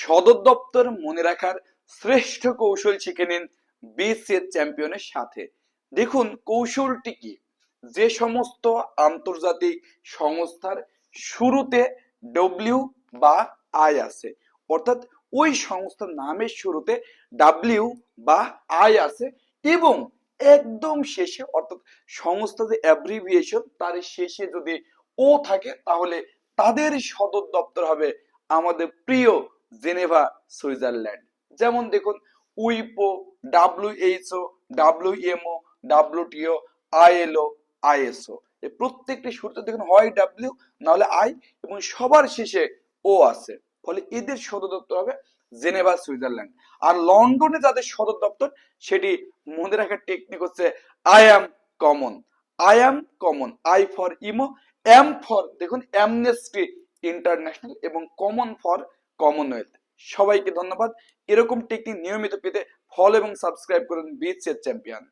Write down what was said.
সদর দপ্তর মনে রাখার শ্রেষ্ঠ কৌশল শিখে নিন বিসিএস চ্যাম্পিয়নের সাথে। দেখুন কৌশলটি কি। যে সমস্ত আন্তর্জাতিক সংস্থার শুরুতে ডব্লিউ বা আই আছে, অর্থাৎ ওই সংস্থার নামের শুরুতে ডাব্লিউ বা আই আছে এবং একদম শেষে, অর্থাৎ সংস্থা যে অ্যাব্রিভিয়েশন তার শেষে যদি ও থাকে তাহলে তাদের সদর দপ্তর হবে আমাদের প্রিয় জেনেভা, সুইজারল্যান্ড। যেমন দেখুন, উইপো WHO WMO WTO ILO ISO এই প্রত্যেকটি শুরুতে দেখুন, হয় ডাব্লিউ, নাহলে আই, এবং সবার শেষে ও আছে। ফলে এদের সদর দপ্তর হবে জেনেভা, সুইজারল্যান্ড। আর লন্ডনে যাদের সদর দপ্তর, সেটি মনে রাখার টেকনিক হচ্ছে I am common. I am common, I for imo, M for, দেখুন, অ্যামনেস্টি ইন্টারন্যাশনাল এবং কমন ফর কমনওয়েলথ সবাইকে ধন্যবাদ। এরকম টেকনিক নিয়মিত পেতে ফলো এবং সাবস্ক্রাইব করুন বিচ চ্যাম্পিয়ন